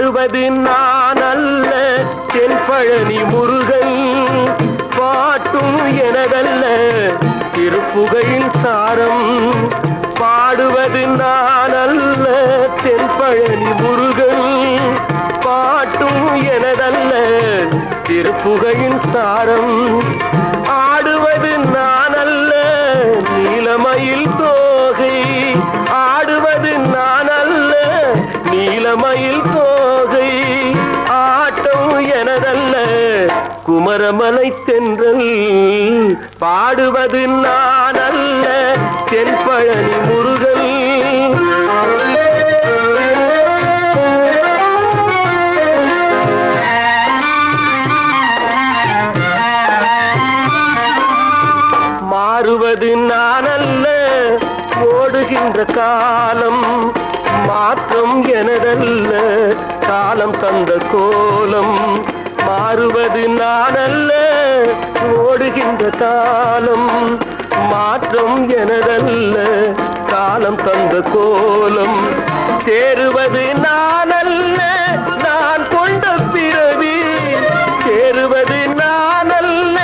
பாடுவது நான் அல்ல தென்பழனி முருகன். பாட்டும் எனதல்ல திருப்புகையின் சாரம். பாடுவது நான் அல்ல தென்பழனி முருகன். பாட்டும் எனதல்ல திருப்புகையின் சாரம். ஆடுவது நான் அல்ல நீலமயில் தோகை. ஆடுவது நான் அல்ல நீலமயில் குமரமலை தென்றல் பாடுவது நான் அல்ல தென்பழனி முருகன். மாறுவது நான் அல்ல ஓடுகின்ற காலம். மாற்றம் எனதல்ல காலம் தந்த கோலம். மாறுவது நானல்ல ஓடுகின்ற காலம் மாற்றம் எனதல்ல. காலம் தந்த கோலம் தேறுவது நானல்ல. நான் கொண்ட பிறவி தேறுவது நானல்ல.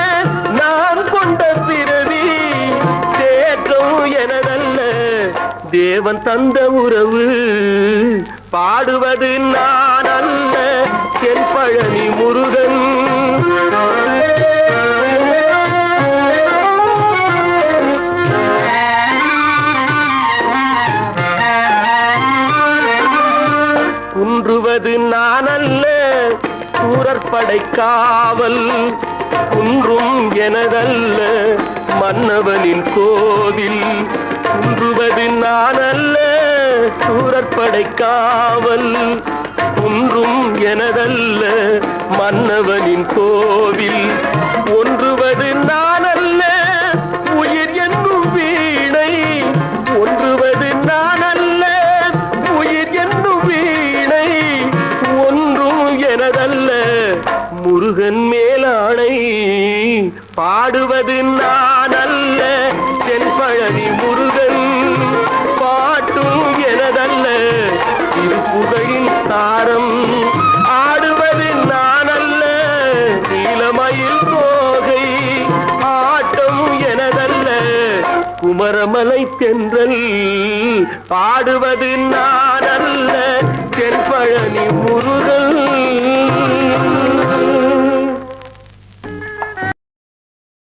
நான் கொண்ட பிறவி தேற்றம் எனதல்ல. தேவன் தந்த உறவு பாடுவது நானல்ல. அல்ல என் பழனி முரு குன்றுவது நான் அல்ல சூரற்படை காவல் குன்றும் எனதல்ல. மன்னவனின் கோவில் குன்றுவது நான் அல்ல சூரற்படை காவல் குன்றும் எனதல்ல. மன்னவனின் கோவில் ஒன்றுவது நான் அல்ல உயிர் என்னும் வீணை ஒன்றுவது முருகன் மேலாணை பாடுவது நான் அல்ல தென்பழனி முருகன். பாட்டும் எனதல்ல இது புகழின் சாரம். ஆடுவது நான் அல்ல நீலமயில் போகை. ஆட்டம் எனதல்ல குமரமலை தென்றல். பாடுவது நான் அல்ல தென்பழனி